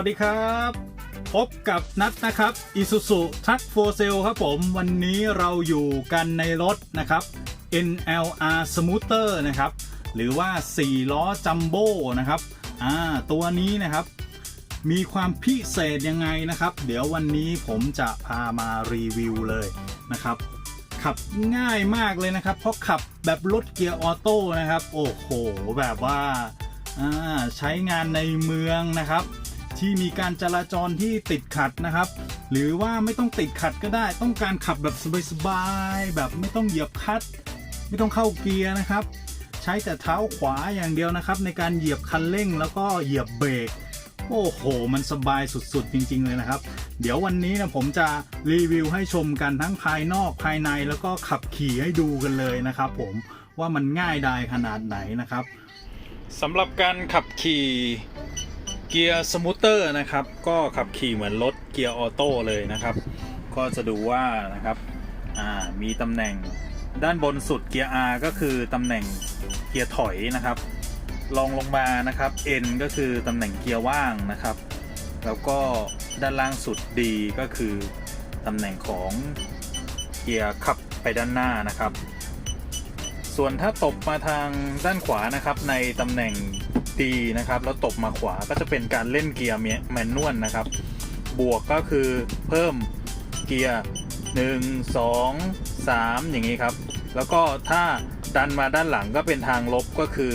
วัสดีครับ พบกับนัดนะครับ Isuzu Truck for Sale ครับผม วันนี้เราอยู่กันในรถนะครับ NLR Smoother นะครับ หรือว่า 4 ล้อจัมโบ้นะครับอ่าตัวนี้นะครับ มีความพิเศษยังไงนะครับ เดี๋ยววันนี้ผมจะพามารีวิวเลยนะครับ ขับง่ายมากเลยนะครับ เพราะขับแบบรถเกียร์ออโต้นะครับ โอ้โห แบบว่าใช้งานในเมืองนะครับ ที่มีการจราจรที่ติดขัดนะครับ หรือว่าไม่ต้องติดขัดก็ได้ ต้องการขับแบบสบายๆแบบไม่ต้องเหยียบคัดไม่ต้องเข้าเกียร์นะครับ ใช้แต่เท้าขวาอย่างเดียวนะครับ ในการเหยียบคันเร่งแล้วก็เหยียบเบรกโอ้โห มันสบายสุดๆ จริง ๆ เลยนะครับ เดี๋ยววันนี้นะผมจะรีวิวให้ชมกันทั้งภายนอกภายในแล้วก็ขับขี่ให้ดูกันเลยนะครับผมว่ามันง่ายดายขนาดไหนนะครับสำหรับการขับขี่ เกียร์สมูทเตอร์นะครับ ก็ขับขี่เหมือนรถเกียร์ออโต้เลยนะครับ ก็จะดูว่านะครับมีตำแหน่งด้านบนสุดเกียร์ R ก็คือตำแหน่งเกียร์ถอยนะครับลองลงมานะครับ N ก็คือตำแหน่งเกียร์ว่างนะครับ แล้วก็ด้านล่างสุด D ก็คือตำแหน่งของเกียร์ขับไปด้านหน้านะครับ ส่วนถ้าตบมาทางด้านขวานะครับ ในตำแหน่ง D นะครับแล้วตบมาขวาก็จะเป็นการเล่นเกียร์แมนนวลนะครับ บวกก็คือเพิ่มเกียร์ 1 2 3 อย่างนี้ครับ แล้วก็ถ้าดันมาด้านหลังก็เป็นทางลบก็คือ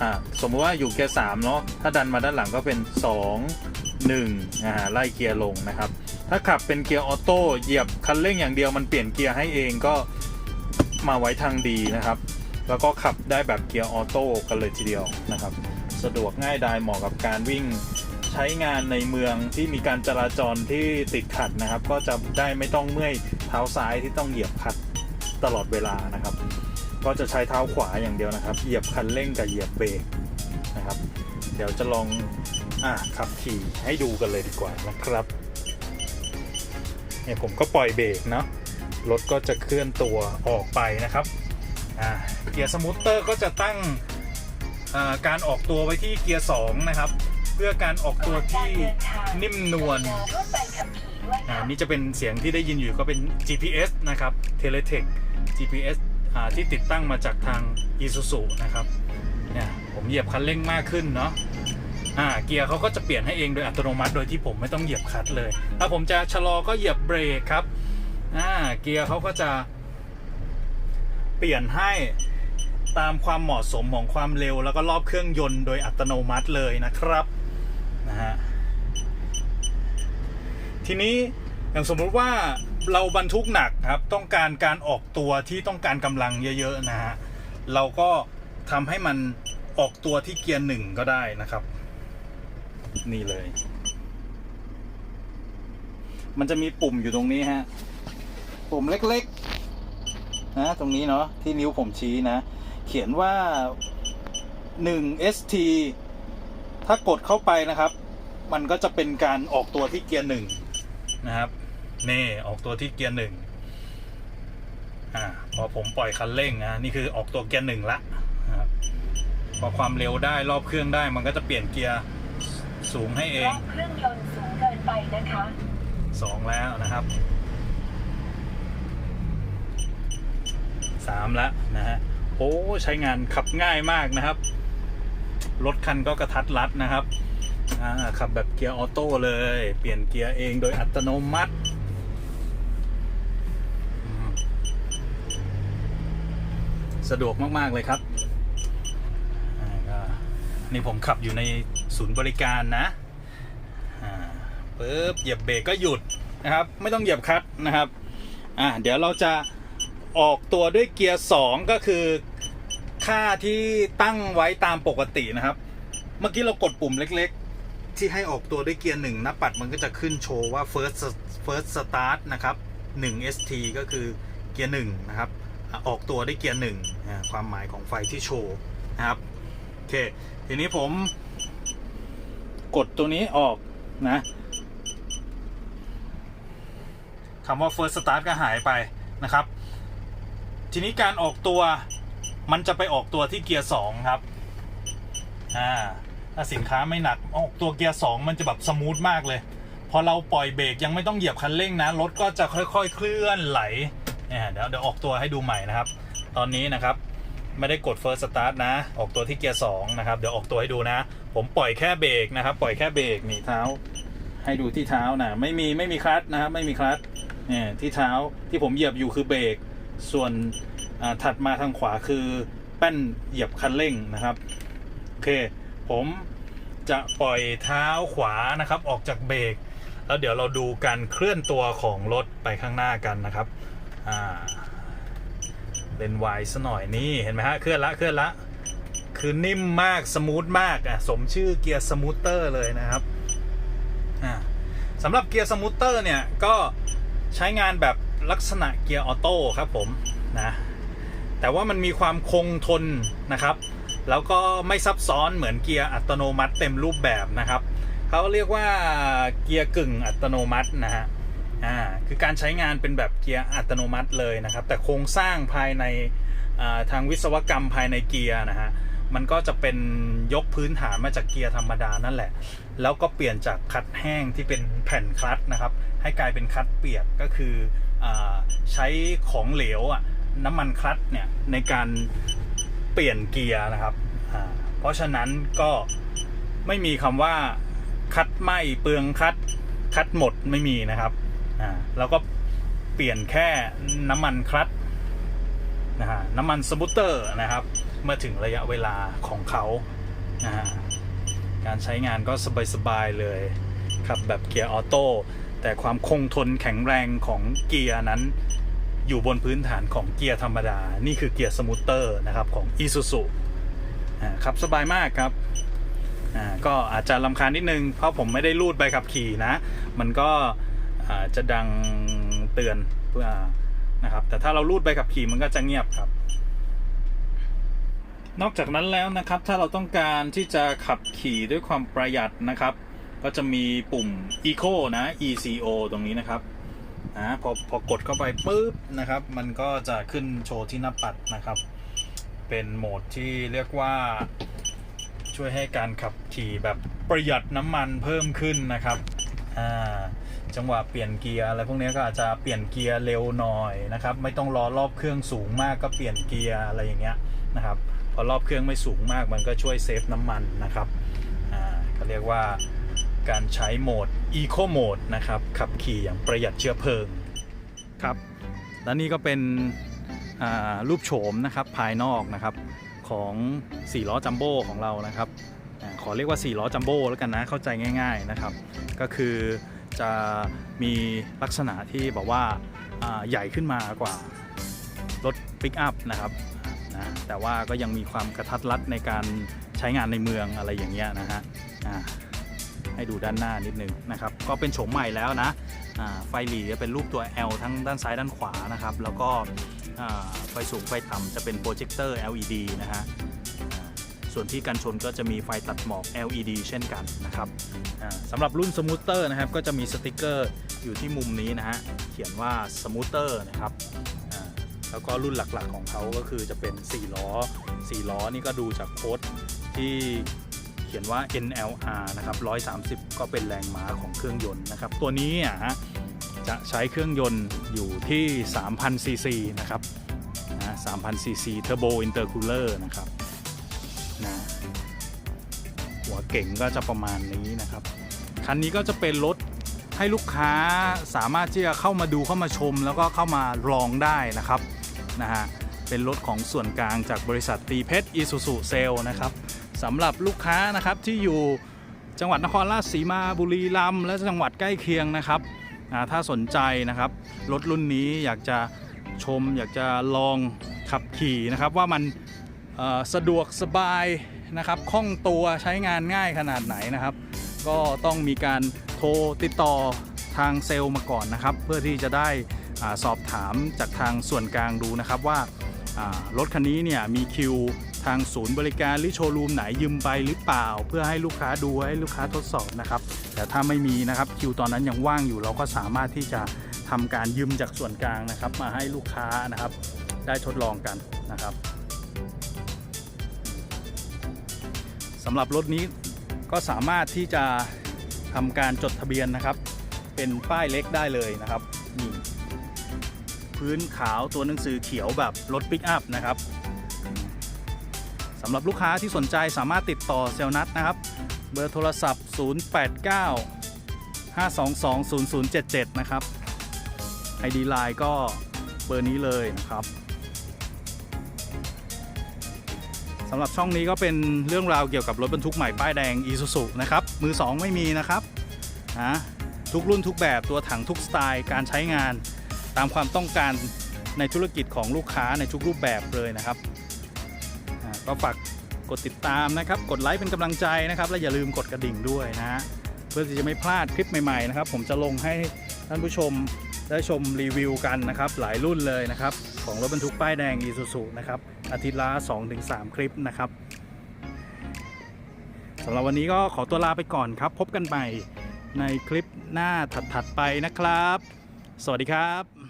อสมมติว่าอยู่เกียร์3เนาะถ้าดันมาด้านหลังก็เป็น 2 1อ่าไล่เกียร์ลงนะครับ ถ้าขับเป็นเกียร์ออโต้เหยียบคันเร่งอย่างเดียวมันเปลี่ยนเกียร์ให้เองก็มาไว้ทางดีนะครับ แล้วก็ขับได้แบบเกียร์ออโต้กันเลยทีเดียวนะครับ สะดวกง่ายดายเหมาะกับการวิ่งใช้งานในเมืองที่มีการจราจรที่ติดขัดนะครับ ก็จะได้ไม่ต้องเมื่อยเท้าซ้ายที่ต้องเหยียบคัดตลอดเวลานะครับ ก็จะใช้เท้าขวาอย่างเดียวนะครับ เหยียบคันเร่งกับเหยียบเบรกนะครับ เดี๋ยวจะลองอะขับขี่ให้ดูกันเลยดีกว่านะครับเนี่ยผมก็ปล่อยเบรกเนาะรถก็จะเคลื่อนตัวออกไปนะครับอ่าเกียร์สมูทเตอร์ก็จะตั้ง การออกตัวไว้ที่เกียร์2นะครับ เพื่อการออกตัวที่นิ่มนวลนี่จะเป็นเสียงที่ได้ยินอยู่ก็เป็น GPS นะครับ Teletech GPS ที่ติดตั้งมาจากทาง Isuzu นะครับเนี่ยผมเหยียบคันเร่งมากขึ้นเนาะอ่าเกียร์เขาก็จะเปลี่ยนให้เองโดยอัตโนมัติโดยที่ผมไม่ต้องเหยียบคลัตช์เลย ถ้าผมจะชะลอก็เหยียบเบรกครับอ่าเกียร์เขาก็จะเปลี่ยนให้ ตามความเหมาะสมของความเร็ว แล้วก็รอบเครื่องยนต์โดยอัตโนมัติเลยนะครับนะฮะทีนี้อย่างสมมุติว่าเราบรรทุกหนักครับต้องการการออกตัวที่ต้องการกำลังเยอะๆนะฮะเราก็ทำให้มันออกตัวที่เกียร์หนึ่งก็ได้นะครับ นี่เลย มันจะมีปุ่มอยู่ตรงนี้ฮะ ปุ่มเล็กๆนะตรงนี้เนาะที่นิ้วผมชี้นะ เขียนว่า 1 ST ถ้ากดเข้าไปนะครับ มันก็จะเป็นการออกตัวที่เกียร์หนึ่งนะครับนี่ออกตัวที่เกียร์หนึ่งอ่าพอผมปล่อยคันเร่งนะนี่คือออกตัวเกียร์หนึ่งละนะครับพอความเร็วได้รอบเครื่องได้มันก็จะเปลี่ยนเกียร์สูงให้เอรงอบเครื่องยนต์สูงเกินไปนะคะสองแล้วนะครับสามแล้วนะฮะ โอ้ใช้งานขับง่ายมากนะครับ รถคันก็กระทัดรัดนะครับขับแบบเกียร์ออโต้เลย เปลี่ยนเกียร์เองโดยอัตโนมัติสะดวกมาก ๆ เลยครับ นี่ผมขับอยู่ในศูนย์บริการนะปึ๊บเหยียบเบรกก็หยุดนะครับ ไม่ต้องเหยียบคัตนะครับ อ่าเดี๋ยวเราจะ ออกตัวด้วยเกียร์ 2 ก็คือค่าที่ตั้งไว้ตามปกตินะครับ เมื่อกี้เรากดปุ่มเล็กๆ ที่ให้ออกตัวด้วยเกียร์หนึ่งน้าปัดมันก็จะขึ้นโชว์ว่า first first start นะครับ 1 ST ก็คือเกียร์หนึ่งนะครับ ออกตัวด้วยเกียร์หนึ่งความหมายของไฟที่โชว์นะครับโอเคทีนี้ผมกดตัวนี้ออกนะคำว่า first start ก็หายไปนะครับ ทีนี้การออกตัวมันจะไปออกตัวที่เกียร์สองครับ อ่า ถ้าสินค้าไม่หนักโอ้ตัวเกียร์สองมันจะแบบสมูทมากเลย พอเราปล่อยเบรกยังไม่ต้องเหยียบคันเร่งนะ รถก็จะค่อยๆ เคลื่อนไหลเนี่ยเดี๋ยวเดี๋ยวออกตัวให้ดูใหม่นะครับ ตอนนี้นะครับ ไม่ได้กด first start นะ ออกตัวที่เกียร์สองนะครับ เดี๋ยวออกตัวให้ดูนะ ผมปล่อยแค่เบรกนะครับ ปล่อยแค่เบรกนี่เท้า ให้ดูที่เท้านะ ไม่มีไม่มีคลัตช์นะครับ ไม่มีคลัตช์เนี่ยที่เท้าที่ผมเหยียบอยู่คือเบรก ส่วนถัดมาทางขวาคือแป้นเหยียบคันเร่งนะครับ โอเค ผมจะปล่อยเท้าขวานะครับ ออกจากเบรกแล้วเดี๋ยวเราดูการเคลื่อนตัวของรถไปข้างหน้ากันนะครับเลนวายซะหน่อยนี่เห็นไหมฮะเคลื่อนละเคลื่อนละคือนิ่มมากสมูทมากอะสมชื่อเกียร์สมูทเตอร์เลยนะครับอ่าสำหรับเกียร์สมูทเตอร์เนี่ยก็ใช้งานแบบ ลักษณะเกียร์ออโต้ครับผมนะแต่ว่ามันมีความคงทนนะครับ แล้วก็ไม่ซับซ้อนเหมือนเกียร์อัตโนมัติเต็มรูปแบบนะครับเขาเรียกว่าเกียร์กึ่งอัตโนมัตินะฮะอ่าคือการใช้งานเป็นแบบเกียร์อัตโนมัติเลยนะครับ แต่โครงสร้างภายในทางวิศวกรรมภายในเกียร์นะฮะ มันก็จะเป็นยกพื้นฐานมาจากเกียร์ธรรมดานั่นแหละ แล้วก็เปลี่ยนจากคัตแห้งที่เป็นแผ่นคลัตนะครับ ให้กลายเป็นคัตเปียกก็คืออใช้ของเหลวอะน้ำมันคลัตเนี่ยในการเปลี่ยนเกียร์นะครับ เพราะฉะนั้นก็ไม่มีคำว่าคัดไหมเปลืองคัดคัดหมดไม่มีนะครับอ่าแล้วก็เปลี่ยนแค่น้ำมันคลัตนะฮะน้ำมันสมูตเตอร์นะครับ เมื่อถึงระยะเวลาของเขานะฮะการใช้งานก็สบายๆเลยขับแบบเกียร์ออโต้แต่ความคงทนแข็งแรงของเกียร์นั้น อยู่บนพื้นฐานของเกียร์ธรรมดา นี่คือเกียร์สมูทเตอร์นะครับของ Isuzu ขับสบายมากครับก็อาจจะลำคาญนิดนึง เพราะผมไม่ได้รูดใบขับขี่นะ มันก็จะดังเตือนเพื่อนะครับ แต่ถ้าเรารูดใบขับขี่มันก็จะเงียบครับ นอกจากนั้นแล้วนะครับ ถ้าเราต้องการที่จะขับขี่ด้วยความประหยัดนะครับ ก็จะมีปุ่ม Eco นะ ECO ตรงนี้นะครับนะพอพอกดเข้าไปปุ๊บนะครับ มันก็จะขึ้นโชว์ที่หน้าปัดนะครับ เป็นโหมดที่เรียกว่าช่วยให้การขับขี่แบบประหยัดน้ำมันเพิ่มขึ้นนะครับอ่าจังหวะเปลี่ยนเกียร์อะไรพวกนี้ก็อาจจะเปลี่ยนเกียร์เร็วหน่อยนะครับ ไม่ต้องรอรอบเครื่องสูงมากก็เปลี่ยนเกียร์อะไรอย่างเงี้ยนะครับ พอรอบเครื่องไม่สูงมากมันก็ช่วยเซฟน้ำมันนะครับเขาเรียกว่าการใช้โหมด Eco Mode นะครับ ขับขี่อย่างประหยัดเชื้อเพลิงครับ และนี่ก็เป็นรูปโฉมนะครับภายนอกนะครับของ4ล้อจัมโบ้ของเรานะครับอขอเรียกว่า4ล้อจัมโบ้แล้วกันนะเข้าใจง่าย ๆนะครับ ก็คือจะมีลักษณะที่บอกว่าใหญ่ขึ้นมากว่ารถปิกอัพนะครับ นะแต่ว่าก็ยังมีความกระทัดรัดในการใช้งานในเมืองอะไรอย่างเงี้ยนะฮะให้ดูด้านหน้านิดนึงนะครับก็เป็นโฉมใหม่แล้วนะไฟหลีจะเป็นรูปตัว L ทั้งด้านซ้ายด้านขวานะครับแล้วก็ไฟสูงไฟต่ำจะเป็นโปรเจคเตอร์ LED นะฮะส่วนที่กันชนก็จะมีไฟตัดหมอก LED เช่นกันนะครับสำหรับรุ่นสมูทเตอร์นะครับก็จะมีสติกเกอร์อยู่ที่มุมนี้นะฮะเขียนว่าสมูทเตอร์นะครับ แล้วก็รุ่นหลักๆของเขาก็คือจะเป็น 4 ล้อ 4 ล้อนี่ก็ดูจากโค้ดที่เขียนว่า NLR นะครับ 130 ก็เป็นแรงม้าของเครื่องยนต์นะครับ ตัวนี้อะจะใช้เครื่องยนต์อยู่ที่3,000ซีซีนะครับนะ3,000ซีซี Turbo Intercooler นะครับนะหัวเก่งก็จะประมาณนี้นะครับ คันนี้ก็จะเป็นรถให้ลูกค้าสามารถที่จะเข้ามาดูเข้ามาชม แล้วก็เข้ามาลองได้นะครับ นะฮะเป็นรถของส่วนกลางจากบริษัทตีเพชรอีซูซูเซลนะครับสำหรับลูกค้านะครับที่อยู่จังหวัดนครราชสีมาบุรีรัมย์และจังหวัดใกล้เคียงนะครับถ้าสนใจนะครับรถรุ่นนี้อยากจะชมอยากจะลองขับขี่นะครับว่ามันสะดวกสบายนะครับคล่องตัวใช้งานง่ายขนาดไหนนะครับ ก็ต้องมีการโทรติดต่อทางเซลล์มาก่อนนะครับ เพื่อที่จะได้ สอบถามจากทางส่วนกลางดูนะครับว่ารถคันนี้เนี่ยมีคิวทางศูนย์บริการหรือโชว์รูมไหนยืมไปหรือเปล่า เพื่อให้ลูกค้าดูให้ลูกค้าทดสอบนะครับ แต่ถ้าไม่มีนะครับคิวตอนนั้นยังว่างอยู่เราก็สามารถที่จะทำการยืมจากส่วนกลางนะครับ มาให้ลูกค้านะครับ ได้ทดลองกันนะครับสำหรับรถนี้ก็สามารถที่จะทำการจดทะเบียนนะครับ เป็นป้ายเล็กได้เลยนะครับนี่ พื้นขาวตัวหนังสือเขียวแบบรถปิกอัพนะครับสำหรับลูกค้าที่สนใจสามารถติดต่อเซลนัทนะครับ เบอร์โทรศัพท์ 089 522 0077 นะครับ ID Line ก็เบอร์นี้เลยนะครับสำหรับช่องนี้ก็เป็นเรื่องราวเกี่ยวกับรถบรรทุกใหม่ป้ายแดง Isuzu นะครับ มือ 2 ไม่มีนะครับนะทุกรุ่นทุกแบบตัวถังทุกสไตล์การใช้งาน ตามความต้องการในธุรกิจของลูกค้าในทุกรูปแบบเลยนะครับก็ฝากกดติดตามนะครับ กดไลค์เป็นกำลังใจนะครับ และอย่าลืมกดกระดิ่งด้วยนะฮะเพื่อที่จะไม่พลาดคลิปใหม่ๆนะครับ ผมจะลงให้ท่านผู้ชมได้ชมรีวิวกันนะครับ หลายรุ่นเลยนะครับ ของรถบรรทุกป้ายแดง Isuzu นะครับอาทิตย์ละ 2-3 คลิปนะครับสำหรับวันนี้ก็ขอตัวลาไปก่อนครับ พบกันใหม่ในคลิปหน้าถัดๆไปนะครับ สวัสดีครับ